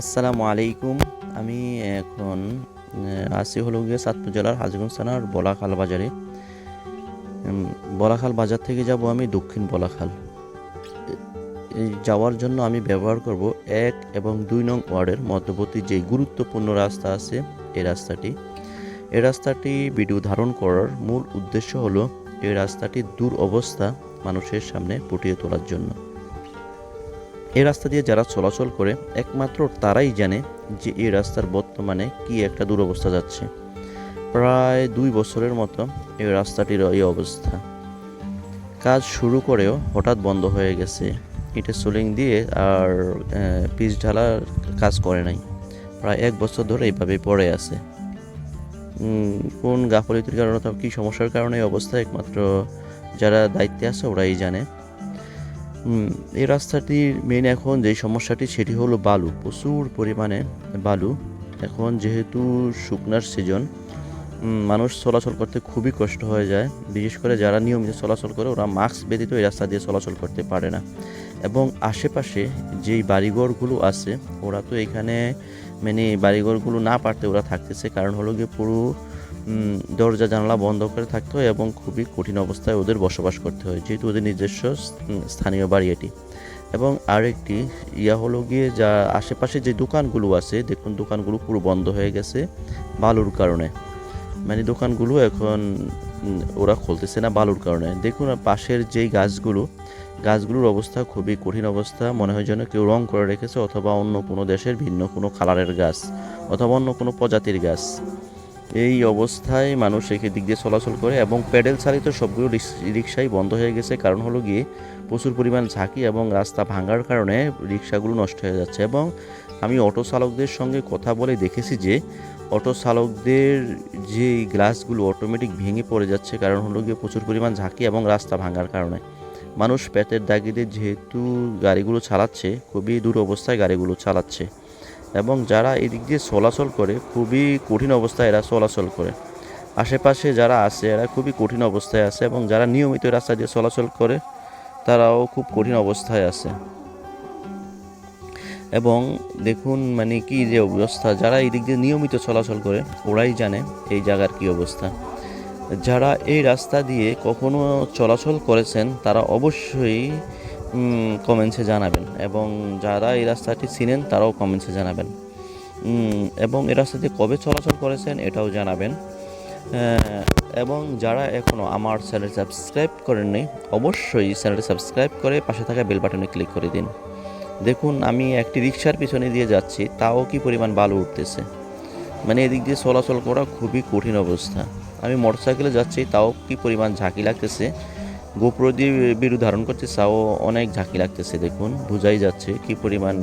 আসসালামু আলাইকুম। আমি এখন আছি হলো গিয়ে সাতপুর জেলার হাজিগঞ্জ থানার বলাখাল বাজারে। বলাখাল বাজার থেকে যাব আমি দক্ষিণ বলাখাল। যাওয়ার জন্য আমি ব্যবহার করব এক এবং দুই নং ওয়ার্ডের মধ্যবর্তী যে গুরুত্বপূর্ণ রাস্তা আছে, এই রাস্তাটি। এই রাস্তাটি ভিডিও ধারণ করার মূল উদ্দেশ্য হলো, এই রাস্তাটির দূর অবস্থা মানুষের সামনে ফুটিয়ে তোলার জন্য। এই রাস্তা দিয়ে যারা চলাচল করে, একমাত্র তারাই জানে যে এই রাস্তার বর্তমানে কি একটা দুরবস্থা যাচ্ছে। প্রায় দুই বছরের মতো এই রাস্তাটির এই অবস্থা। কাজ শুরু করেও হঠাৎ বন্ধ হয়ে গেছে। ইটের সোলিং দিয়ে আর পিচ ঢালার কাজ করে নাই। প্রায় এক বছর ধরে এইভাবে পড়ে আছে। কোন গাফলিতির কারণে অথবা কী সমস্যার কারণে এই অবস্থা একমাত্র যারা দায়িত্বে আছে ওরাই জানে। এই রাস্তাটির মেন এখন যে সমস্যাটি সেটি হলো বালু, প্রচুর পরিমাণে বালু। এখন যেহেতু শুকনার সিজন মানুষ চলাচল করতে খুবই কষ্ট হয়ে যায়। বিশেষ করে যারা নিয়মিত চলাচল করে, ওরা মাস্ক ব্যতীত এই রাস্তা দিয়ে চলাচল করতে পারে না। এবং আশেপাশে যেই বাড়িঘরগুলো আছে, ওরা তো এখানে মানে বাড়িঘরগুলো না পারতে ওরা থাকতেছে। কারণ হলো গিয়ে পুরো দরজা জানালা বন্ধ করে থাকতে হয় এবং খুবই কঠিন অবস্থায় ওদের বসবাস করতে হয়, যেহেতু ওদের নিজস্ব স্থানীয় বাড়ি এটি। এবং আরেকটি ইয়া হলো গিয়ে যা আশেপাশে যে দোকানগুলো আছে, দেখুন দোকানগুলো পুরো বন্ধ হয়ে গেছে বালুর কারণে। মানে দোকানগুলো এখন ওরা খুলতেছে না বালুর কারণে। দেখুন পাশের যেই গাছগুলো, গাছগুলোর অবস্থা খুবই কঠিন অবস্থা। মনে হয় যেন কেউ রং করে রেখেছে অথবা অন্য কোনো দেশের ভিন্ন কোনো কালারের গাছ অথবা অন্য কোনো প্রজাতির গাছ। এই অবস্থায় মানুষ একে দিক দিয়ে চলাচল করে এবং প্যাডেল চালিত সবগুলো রিক্সাই বন্ধ হয়ে গেছে। কারণ হলো গিয়ে প্রচুর পরিমাণ ঝাঁকি এবং রাস্তা ভাঙার কারণে রিক্সাগুলো নষ্ট হয়ে যাচ্ছে এবং আমি অটো চালকদের সঙ্গে কথা বলে দেখেছি যে অটো চালকদের যে গ্লাসগুলো অটোমেটিক ভেঙে পড়ে যাচ্ছে, কারণ হলো গিয়ে প্রচুর পরিমাণ ঝাঁকি এবং রাস্তা ভাঙার কারণে। মানুষ পেটের দাগিতে যেহেতু গাড়িগুলো চালাচ্ছে, খুবই দূর অবস্থায় গাড়িগুলো চালাচ্ছে। এবং যারা এদিক দিয়ে চলাচল করে, খুবই কঠিন অবস্থায় এরা চলাচল করে। আশেপাশে যারা আছে, এরা খুবই কঠিন অবস্থায় আছে এবং যারা নিয়মিত রাস্তা দিয়ে চলাচল করে, তারাও খুব কঠিন অবস্থায় আছে। এবং দেখুন মানে কি যে অবস্থা, যারা এই দিক দিয়ে নিয়মিত চলাচল করে, ওরাই জানে এই জায়গার কি অবস্থা। যারা এই রাস্তা দিয়ে কখনো চলাচল করেছেন, তারা অবশ্যই কমেন্টসে জানাবেন। এবং যারা এই রাস্তাটি চিনেন, তারাও কমেন্টসে জানাবেন। এবং এই রাস্তাটি কবে চলাচল করেছেন, এটাও জানাবেন। এবং যারা এখনও আমার চ্যানেল সাবস্ক্রাইব করেননি, অবশ্যই চ্যানেলটি সাবস্ক্রাইব করে পাশে থাকা বেল বাটনে ক্লিক করে দিন। দেখুন, আমি একটি রিক্সার পিছনে দিয়ে যাচ্ছি, তাও কি পরিমাণ বালু উঠতেছে? মানে এদিক দিয়ে চলাচল করা খুবই কঠিন অবস্থা। আমি মোটরসাইকেলে যাচ্ছি, তাও কি পরিমাণ ঝাঁকি লাগতেছে? গোপ্রো দিয়ে বিরু ধারণ করছে তাও অনেক ঝাঁকি লাগতেছে, দেখুন, বোঝাই যাচ্ছে কি পরিমাণ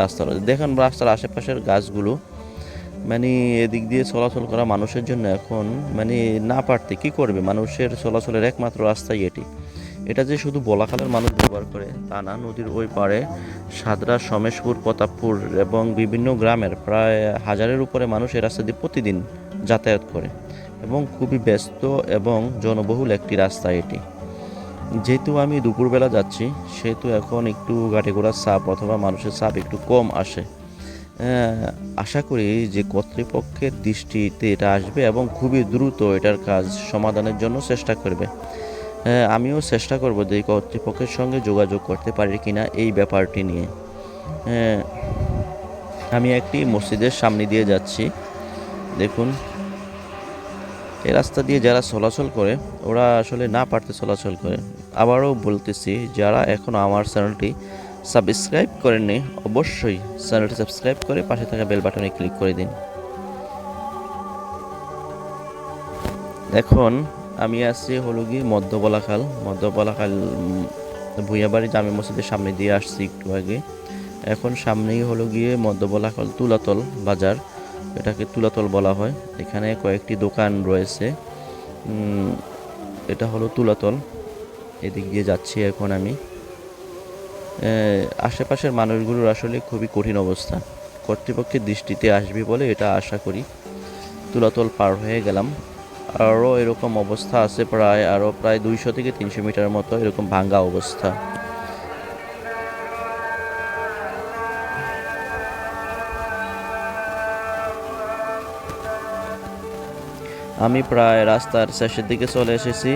রাস্তা দেখেন, রাস্তার আশেপাশের গাছগুলো মানে এদিক দিয়ে চলাচল করা মানুষের জন্য এখন মানে না পারতে কি করবে? মানুষের চলাচলের একমাত্র রাস্তাই এটি। এটা যে শুধু বলাখালের মানুষ ব্যবহার করে, তা না, নদীর ওই পারে সাদরা সমেশপুর, প্রতাপপুর এবং বিভিন্ন গ্রামের প্রায় হাজারের উপরে মানুষ এই রাস্তা দিয়ে প্রতিদিন যাতায়াত করে এবং খুবই ব্যস্ত এবং জনবহুল একটি রাস্তা এটি। যেহেতু আমি দুপুরবেলা যাচ্ছি, সেহেতু এখন একটু গাড়ি ঘোড়ার চাপ অথবা মানুষের চাপ একটু কম আসে। আশা করি যে কর্তৃপক্ষের দৃষ্টিতে এটা আসবে এবং খুবই দ্রুত এটার কাজ সমাধানের জন্য চেষ্টা করবে। আমিও চেষ্টা করব যে কর্তৃপক্ষের সঙ্গে যোগাযোগ করতে পারি কিনা এই ব্যাপারটি নিয়ে। আমি একটি মসজিদের সামনে দিয়ে যাচ্ছি। দেখুন এই রাস্তা দিয়ে যারা চলাচল করে, ওরা আসলে না পারতে চলাচল করে। আবারও বলতেছি, যারা এখনও আমার চ্যানেলটি সাবস্ক্রাইব করেননি, অবশ্যই চ্যানেলটি সাবস্ক্রাইব করে পাশে থাকা বেল বাটনে ক্লিক করে দিন। এখন আমি আছি হলো গিয়ে মধ্য বলাখাল মধ্য বলাখাল জামে মসজিদের সামনে দিয়ে আসছি একটু আগে। এখন সামনেই হলো গিয়ে মধ্য বলাখাল তুলাতল বাজার। এটাকে তুলাতল বলা হয়। এখানে কয়েকটি দোকান রয়েছে। এটা হলো তুলাতল। এদিক দিয়ে যাচ্ছি এখন আমি। আশেপাশের মানুষগুলোর আসলে খুবই কঠিন অবস্থা। কর্তৃপক্ষের দৃষ্টিতে আসবে বলে এটা আশা করি। তুলাতল পার হয়ে গেলাম। আরও এরকম অবস্থা আছে প্রায়, আরও প্রায় দুইশো থেকে তিনশো মিটার মতো এরকম ভাঙ্গা অবস্থা। আমি প্রায় রাস্তার শেষের দিকে চলে এসেছি।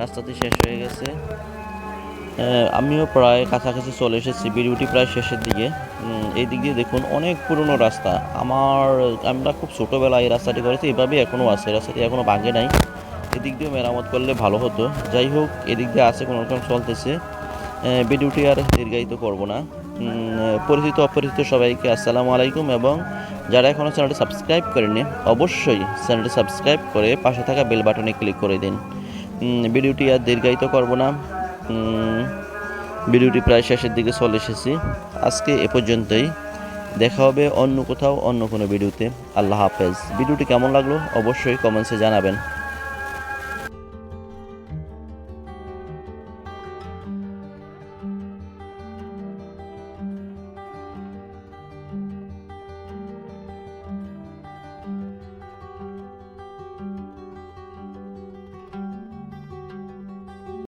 রাস্তাটি শেষ হয়ে গেছে। আমিও প্রায় কাছাকাছি চলে এসেছি ভিডিওটি প্রায় শেষের দিকে। এই দিক দিয়ে দেখুন, অনেক পুরনো রাস্তা। আমার, আমরা খুব ছোটোবেলায় এই রাস্তাটি করেছি, এভাবেই এখনও আছে। রাস্তাটি এখনও ভাঙে নাই। এদিক দিয়ে মেরামত করলে ভালো হতো। যাই হোক, এদিক দিয়ে আছে কোনো রকম চলতেছে। ভিডিওটি আর দীর্ঘায়িত করব না। পরিচিত অপরিচিত সবাইকে আসসালামু আলাইকুম এবং যারা এখনও চ্যানেলটি সাবস্ক্রাইব করেনি অবশ্যই চ্যানেলটি সাবস্ক্রাইব করে পাশে থাকা বেল বাটনে ক্লিক করে দিন। ভিডিওটি আর দীর্ঘায়িত করব না। ভিডিওটি প্রায় শেষের দিকে চলে এসেছি। আজকে এ পর্যন্তই। দেখা হবে অন্য কোথাও, অন্য কোনো ভিডিওতে। আল্লাহ হাফেজ। ভিডিওটি কেমন লাগল? অবশ্যই কমেন্টসে জানাবেন।